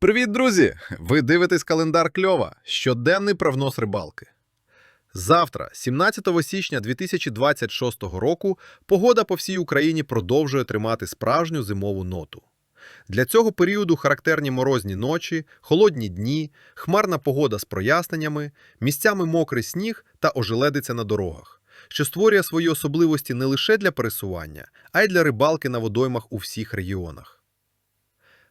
Привіт, друзі! Ви дивитесь календар кльова. Щоденний прогноз рибалки. Завтра, 17 січня 2026 року, погода по всій Україні продовжує тримати справжню зимову ноту. Для цього періоду характерні морозні ночі, холодні дні, хмарна погода з проясненнями, місцями мокрий сніг та ожеледиця на дорогах, що створює свої особливості не лише для пересування, а й для рибалки на водоймах у всіх регіонах.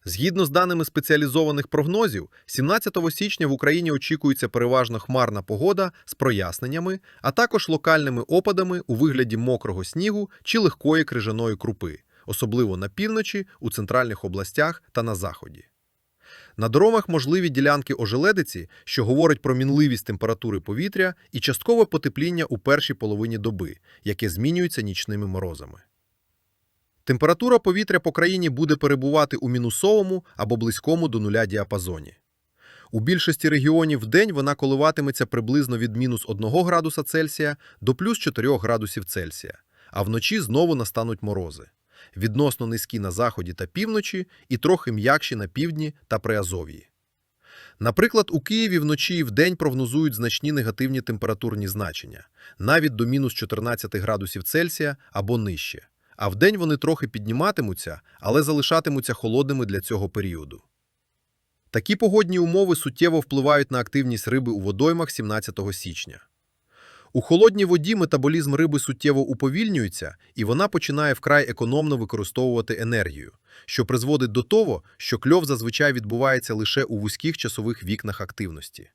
Згідно з даними спеціалізованих прогнозів, 17 січня в Україні очікується переважно хмарна погода з проясненнями, а також локальними опадами у вигляді мокрого снігу чи легкої крижаної крупи, особливо на півночі, у центральних областях та на заході. На дорогах можливі ділянки ожеледиці, що говорить про мінливість температури повітря і часткове потепління у першій половині доби, яке змінюється нічними морозами. Температура повітря по країні буде перебувати у мінусовому або близькому до нуля діапазоні. У більшості регіонів в день вона коливатиметься приблизно від мінус 1 градуса Цельсія до плюс 4 градусів Цельсія, а вночі знову настануть морози. Відносно низькі на заході та півночі і трохи м'якші на півдні та Приазов'ї. Наприклад, у Києві вночі і вдень прогнозують значні негативні температурні значення, навіть до мінус 14 градусів Цельсія або нижче а вдень вони трохи підніматимуться, але залишатимуться холодними для цього періоду. Такі погодні умови суттєво впливають на активність риби у водоймах 17 січня. У холодній воді метаболізм риби суттєво уповільнюється, і вона починає вкрай економно використовувати енергію, що призводить до того, що кльов зазвичай відбувається лише у вузьких часових вікнах активності.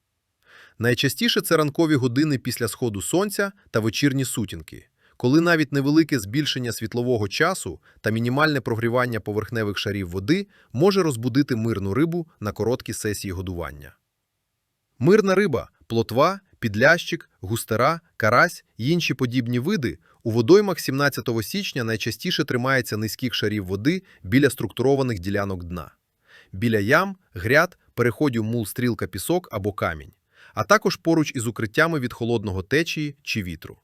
Найчастіше це ранкові години після сходу сонця та вечірні сутінки, коли навіть невелике збільшення світлового часу та мінімальне прогрівання поверхневих шарів води може розбудити мирну рибу на короткі сесії годування. Мирна риба, плотва, підлящик, густера, карась і інші подібні види у водоймах 17 січня найчастіше тримається низьких шарів води біля структурованих ділянок дна, біля ям, гряд, переходів мул стрілка пісок або камінь, а також поруч із укриттями від холодного течії чи вітру.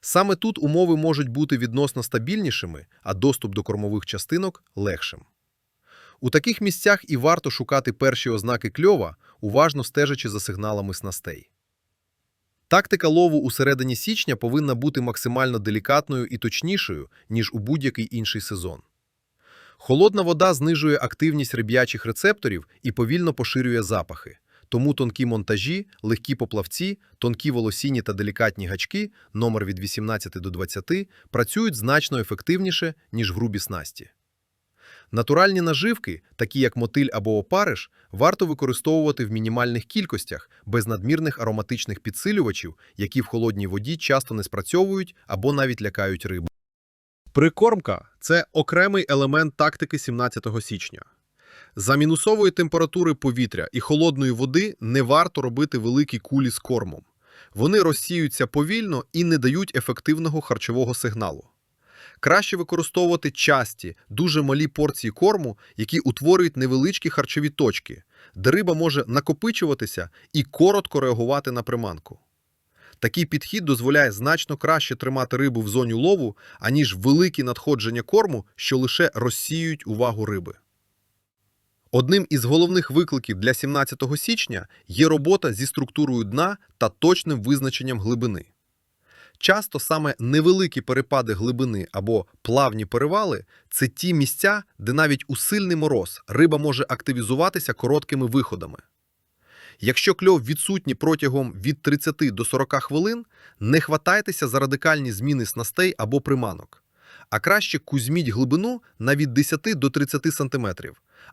Саме тут умови можуть бути відносно стабільнішими, а доступ до кормових частинок легшим. У таких місцях і варто шукати перші ознаки кльова, уважно стежачи за сигналами снастей. Тактика лову у середині січня повинна бути максимально делікатною і точнішою, ніж у будь-який інший сезон. Холодна вода знижує активність риб'ячих рецепторів і повільно поширює запахи, тому тонкі монтажі, легкі поплавці, тонкі волосінні та делікатні гачки, номер від 18 до 20, працюють значно ефективніше, ніж грубі снасті. Натуральні наживки, такі як мотиль або опариш, варто використовувати в мінімальних кількостях, без надмірних ароматичних підсилювачів, які в холодній воді часто не спрацьовують або навіть лякають рибу. Прикормка це окремий елемент тактики 17 січня. За мінусової температури повітря і холодної води не варто робити великі кулі з кормом. Вони розсіюються повільно і не дають ефективного харчового сигналу. Краще використовувати часті, дуже малі порції корму, які утворюють невеличкі харчові точки, де риба може накопичуватися і коротко реагувати на приманку. Такий підхід дозволяє значно краще тримати рибу в зоні лову, аніж великі надходження корму, що лише розсіюють увагу риби. Одним із головних викликів для 17 січня є робота зі структурою дна та точним визначенням глибини. Часто саме невеликі перепади глибини або плавні перевали це ті місця, де навіть у сильний мороз риба може активізуватися короткими виходами. Якщо кльов відсутній протягом від 30 до 40 хвилин, не хватайтеся за радикальні зміни снастей або приманок, а краще кузьміть глибину на від 10 до 30 см,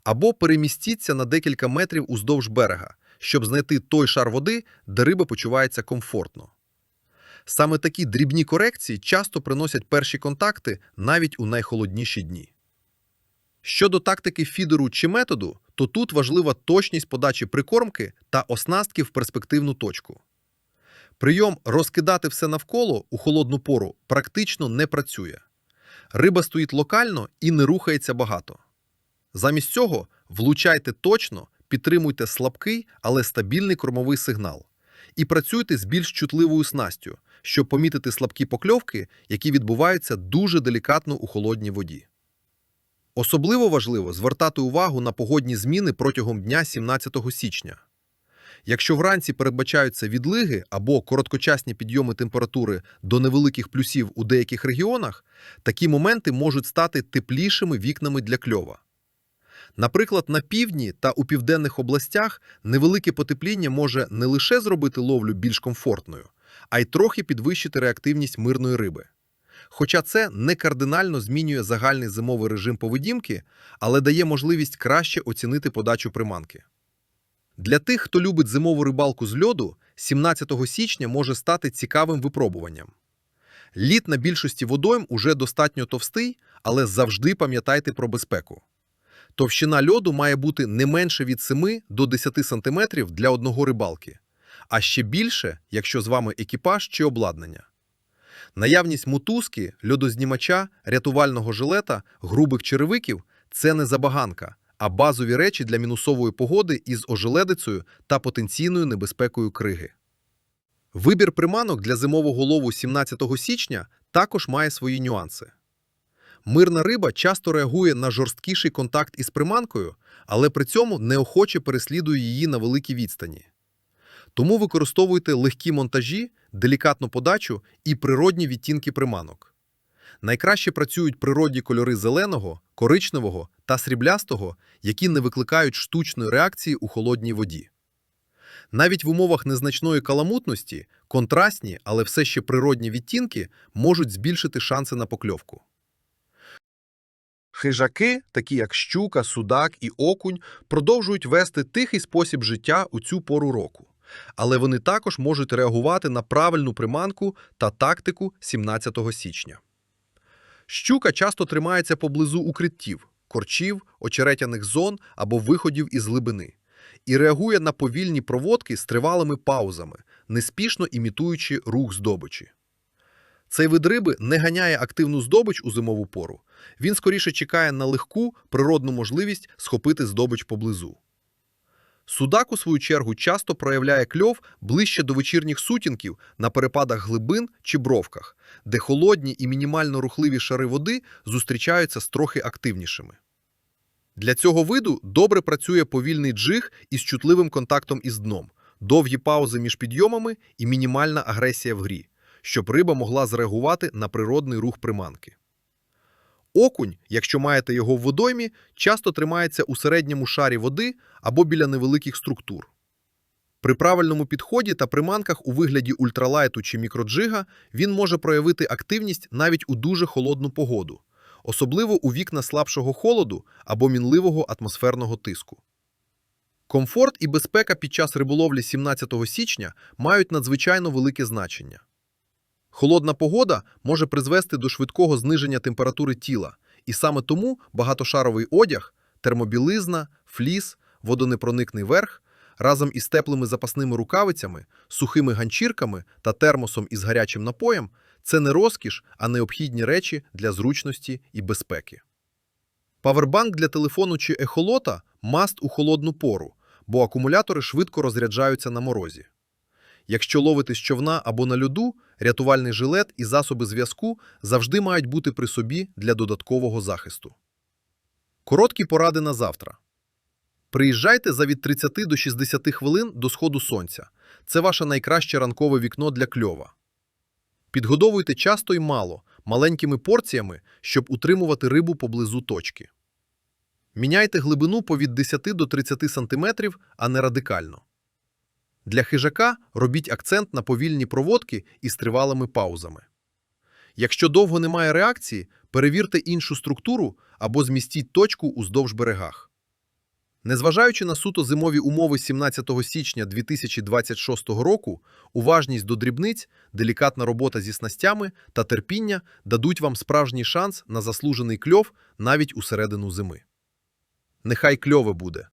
або перемістіться на декілька метрів уздовж берега, щоб знайти той шар води, де риба почувається комфортно. Саме такі дрібні корекції часто приносять перші контакти навіть у найхолодніші дні. Щодо тактики фідеру чи методу, то тут важлива точність подачі прикормки та оснастки в перспективну точку. Прийом розкидати все навколо у холодну пору практично не працює. Риба стоїть локально і не рухається багато. Замість цього влучайте точно, підтримуйте слабкий, але стабільний кормовий сигнал. І працюйте з більш чутливою снастю, щоб помітити слабкі покльовки, які відбуваються дуже делікатно у холодній воді. Особливо важливо звертати увагу на погодні зміни протягом дня 17 січня. Якщо вранці передбачаються відлиги або короткочасні підйоми температури до невеликих плюсів у деяких регіонах, такі моменти можуть стати теплішими вікнами для кльова. Наприклад, на півдні та у південних областях невелике потепління може не лише зробити ловлю більш комфортною, а й трохи підвищити реактивність мирної риби. Хоча це не кардинально змінює загальний зимовий режим поведінки, але дає можливість краще оцінити подачу приманки. Для тих, хто любить зимову рибалку з льоду, 17 січня може стати цікавим випробуванням. Лід на більшості водойм уже достатньо товстий, але завжди пам'ятайте про безпеку. Товщина льоду має бути не менше від 7 до 10 см для одного рибалки, а ще більше, якщо з вами екіпаж чи обладнання. Наявність мотузки, льодознімача, рятувального жилета, грубих черевиків це не забаганка, а базові речі для мінусової погоди із ожеледицею та потенційною небезпекою криги. Вибір приманок для зимового лову 17 січня також має свої нюанси. Мирна риба часто реагує на жорсткіший контакт із приманкою, але при цьому неохоче переслідує її на великій відстані. Тому використовуйте легкі монтажі, делікатну подачу і природні відтінки приманок. Найкраще працюють природні кольори зеленого, коричневого та сріблястого, які не викликають штучної реакції у холодній воді. Навіть в умовах незначної каламутності контрастні, але все ще природні відтінки можуть збільшити шанси на покльовку. Хижаки, такі як щука, судак і окунь, продовжують вести тихий спосіб життя у цю пору року. Але вони також можуть реагувати на правильну приманку та тактику 17 січня. Щука часто тримається поблизу укриттів, корчів, очеретяних зон або виходів із глибини і реагує на повільні проводки з тривалими паузами, неспішно імітуючи рух здобичі. Цей вид риби не ганяє активну здобич у зимову пору, він скоріше чекає на легку природну можливість схопити здобич поблизу. Судак, у свою чергу, часто проявляє кльов ближче до вечірніх сутінків на перепадах глибин чи бровках, де холодні і мінімально рухливі шари води зустрічаються з трохи активнішими. Для цього виду добре працює повільний джиг із чутливим контактом із дном, довгі паузи між підйомами і мінімальна агресія в грі, щоб риба могла зреагувати на природний рух приманки. Окунь, якщо маєте його в водоймі, часто тримається у середньому шарі води або біля невеликих структур. При правильному підході та приманках у вигляді ультралайту чи мікроджига він може проявити активність навіть у дуже холодну погоду, особливо у вікна слабшого холоду або мінливого атмосферного тиску. Комфорт і безпека під час риболовлі 17 січня мають надзвичайно велике значення. Холодна погода може призвести до швидкого зниження температури тіла, і саме тому багатошаровий одяг, термобілизна, фліс, водонепроникний верх разом із теплими запасними рукавицями, сухими ганчірками та термосом із гарячим напоєм це не розкіш, а необхідні речі для зручності і безпеки. Павербанк для телефону чи ехолота маст у холодну пору, бо акумулятори швидко розряджаються на морозі. Якщо ловити з човна або на льоду, рятувальний жилет і засоби зв'язку завжди мають бути при собі для додаткового захисту. Короткі поради на завтра. Приїжджайте за від 30 до 60 хвилин до сходу сонця. Це ваше найкраще ранкове вікно для кльова. Підгодовуйте часто і мало, маленькими порціями, щоб утримувати рибу поблизу точки. Міняйте глибину по від 10 до 30 см, а не радикально. Для хижака робіть акцент на повільні проводки із тривалими паузами. Якщо довго немає реакції, перевірте іншу структуру або змістіть точку уздовж берегах. Незважаючи на суто зимові умови 17 січня 2026 року, уважність до дрібниць, делікатна робота зі снастями та терпіння дадуть вам справжній шанс на заслужений кльов навіть у середину зими. Нехай кльове буде!